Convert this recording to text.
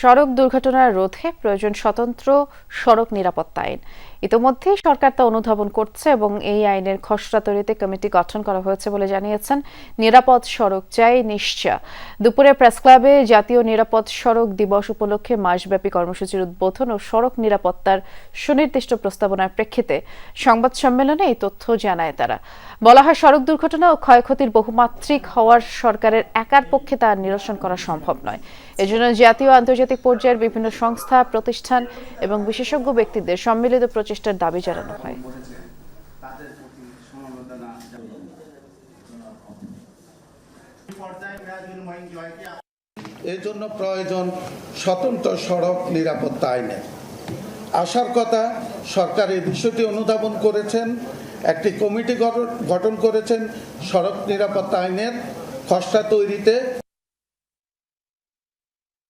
সড়ক দুর্ঘটনা রোধে প্রয়োজন স্বতন্ত্র সড়ক নিরাপত্তা আইন। ইতোমধ্যেই সরকার তা অনুধাবন করছে এবং এই আইনের খসড়া তৈরিতে কমিটি গঠন করা হয়েছে বলে জানিয়েছেন নিরাপদ সড়ক চাই নিশ্চয়। দুপুরে প্রেস ক্লাবে জাতীয় নিরাপদ সড়ক দিবস উপলক্ষে মাসব্যাপী কর্মসূচির উদ্বোধন ও সড়ক নিরাপত্তার সুনির্দিষ্ট প্রস্তাবনার প্রেক্ষিতে সংবাদ সম্মেলনে এই তথ্য জানায় তারা। বলা হয়, সড়ক দুর্ঘটনা ও ক্ষয়ক্ষতির বহুমাত্রিক হওয়ার সরকারের একার পক্ষে তা নিরসন করা সম্ভব নয়। এজন্য জাতীয় ও আন্তর্জাতিক পর্যায়ের বিভিন্ন সংস্থা, প্রতিষ্ঠান এবং বিশেষজ্ঞ ব্যক্তিদের সম্মিলিত প্রচেষ্টার দাবি জানানো হয় তাদের প্রতি সমবেদনা জানাই। এই পর্যায়ে মেয়াজুল মহিন জয়কে এর জন্য প্রয়োজন স্বতন্ত্র সড়ক নিরাপত্তা আইনে আসার কথা সরকার এই বিষয়টি অনুধাবন করেছেন, একটি কমিটি গঠন করেছেন সড়ক নিরাপত্তা আইনের খসড়া তৈরিতে